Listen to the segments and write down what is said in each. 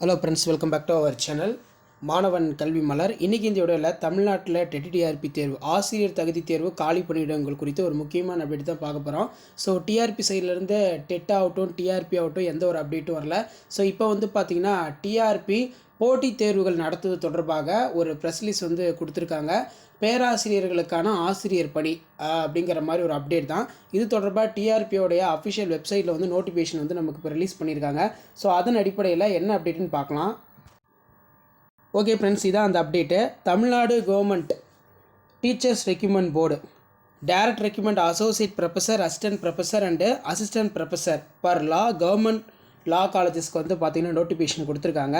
Hello friends welcome back to our channel மாணவன் கல்வி மலர் இன்றைக்கி இந்த வீடியோவில் தமிழ்நாட்டில் டெட்டிடிஆர்பி தேர்வு ஆசிரியர் தகுதி தேர்வு காலி பணியிடங்கள் குறித்து ஒரு முக்கியமான அப்டேட் தான் பார்க்க போகிறோம் ஸோ டிஆர்பி சைட்லேருந்து டெட் ஆகட்டும் டிஆர்பி ஆகட்டும் எந்த ஒரு அப்டேட்டும் வரல. ஸோ இப்போ வந்து பார்த்திங்கன்னா டிஆர்பி போட்டித் தேர்வுகள் நடத்துவது தொடர்பாக ஒரு ப்ரெஸ் வந்து கொடுத்துருக்காங்க. பேராசிரியர்களுக்கான ஆசிரியர் பணி அப்படிங்கிற மாதிரி ஒரு அப்டேட் தான். இது தொடர்பாக டிஆர்பியோடைய அஃபிஷியல் வெப்சைட்டில் வந்து நோட்டிஃபிகேஷன் வந்து நமக்கு இப்போ ரிலீஸ் பண்ணியிருக்காங்க. ஸோ அதன் அடிப்படையில் என்ன அப்டேட்னு பார்க்கலாம். ஓகே ஃப்ரெண்ட்ஸ் இதான் அந்த update Tamil Nadu government teachers recruitment board direct recruitment associate professor assistant professor and assistant professor for law government law காலேஜஸ்க்கு வந்து பார்த்திங்கன்னா நோட்டிஃபிகேஷன் கொடுத்துருக்காங்க.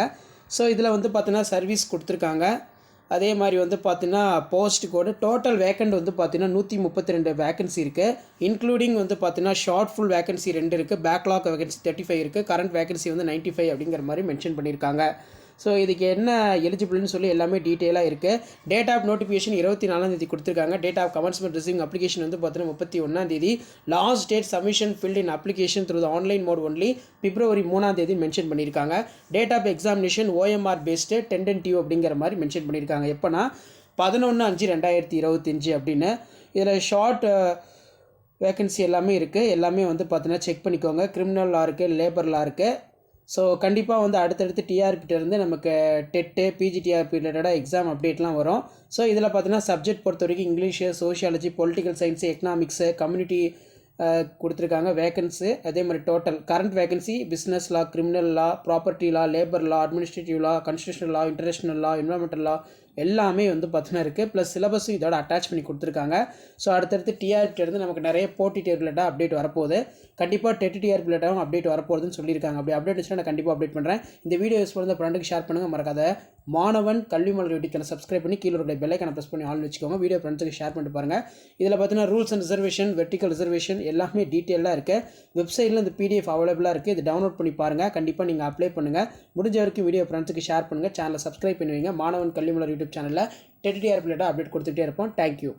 ஸோ இதில் வந்து பார்த்தீங்கன்னா சர்வீஸ் கொடுத்துருக்காங்க. அதே மாதிரி வந்து பார்த்தீங்கன்னா போஸ்ட் கோடு டோட்டல் வேக்கண்ட் வந்து பார்த்தீங்கன்னா நூற்றி முப்பத்தி ரெண்டு வேக்கன்சி இருக்குது இன்க்ளூடிங் வந்து பார்த்தீங்கன்னா ஷார்ட் ஃபுல் வேகன்சி ரெண்டு இருக்குது பேக்லாக் வேகன்சி தேர்ட்டி ஃபைவ் இருக்குது கரண்ட் வேகன்சி வந்து 95 ஃபைவ் அப்படிங்கிற மாதிரி மென்ஷன் பண்ணியிருக்காங்க ஸோ இதுக்கு என்ன எலிஜிபிள்னு சொல்லி எல்லாமே டீட்டெயிலாக இருக்குது டேட் ஆஃப் நோட்டிஃபிகேஷன் இருபத்தி நாலாம் தேதி கொடுத்துருக்காங்க. Date of commencement receiving application வந்து பார்த்தீங்கன்னா முப்பத்தி ஒன்றாம் தேதி. Last date submission filled in application through the online mode only February மூணாம் தேதி மென்ஷன் பண்ணியிருக்காங்க. Date of examination OMR based tentative due அப்படிங்கிற மாதிரி மென்ஷன் பண்ணியிருக்காங்க. எப்போனா பதினொன்று அஞ்சு ரெண்டாயிரத்தி இருபத்தஞ்சி அப்படின்னு. இதில் ஷார்ட் வேகன்சி எல்லாமே இருக்குது எல்லாமே வந்து பார்த்தீங்கன்னா செக் பண்ணிக்கோங்க. கிரிமினல் லா இருக்குது லேபர் லா இருக்குது ஸோ கண்டிப்பாக வந்து அடுத்தடுத்து டிஆர்பிட்ட இருந்து நமக்கு டெட்டு பிஜிடிஆர்பி ரிலேட்டடாக எக்ஸாம் அப்டேட்லாம் வரும். ஸோ இதில் பார்த்தீங்கன்னா சப்ஜெக்ட் பொறுத்த வரைக்கும் English sociology political science economics community கொடுத்துருக்காங்க வேகன்ஸு அதே மாதிரி total current vacancy business law criminal law property law labour law administrative law constitutional law international law environmental law எல்லாமே வந்து பார்த்தீங்கன்னா இருக்குது ப்ளஸ் சிலபஸும் இதோட அட்டாச் பண்ணி கொடுத்துருக்காங்க. ஸோ அடுத்தடுத்து டிஆர்பிலேருந்து நமக்கு நிறைய போட்டி தேர்வு ரிலேட்டாக அப்டேட் வரப்போகுது. கண்டிப்பாக டெட் டிஆர்பி ரிலேட்டாகவும் அப்டேட் வரப்போகுதுன்னு சொல்லியிருக்காங்க. அப்படி அப்டேட் வச்சுன்னா நான் கண்டிப்பாக அப்டேட் பண்ணுறேன் இந்த வீடியோ யூஸ் பண்ணுறது ஃப்ரெண்டுக்கு ஷேர் பண்ணுங்கள் மறக்காத. மாணவன் கல்வி மலர் யூடியூப் சப்ஸ்கிரைப் பண்ணி கீழே இருக்கிற பெல்லைக்கான ப்ரெஸ் பண்ணி ஆன் வச்சுக்கோங்க. வீடியோ ஃப்ரெண்ட்ஸுக்கு ஷேர் பண்ணிட்டு பாருங்கள் இதில் பார்த்தீங்கன்னா rules and reservation vertical reservation எல்லாமே டீட்டெயிலாக இருக்குது வெப்சைட்டில் இந்த பிடிஎஃப் அவைலபிளாக இருக்குது இது டவுன்லோட் பண்ணி பாருங்கள் கண்டிப்பாக நீங்கள் அப்ளை பண்ணுங்கள் முடிஞ்ச வரைக்கும் வீடியோ ஃப்ரெண்ட்ஸுக்கு ஷேர் பண்ணுங்கள் சேனலை சப்ஸ்கிரைப் பண்ணுவீங்க மாணவன் கல்வி மலர் யூடியூப் சேனலில் டெட்டிடிஆர் ரிலேட்டாக அப்டேட் கொடுத்துட்டே இருப்போம். தேங்க்யூ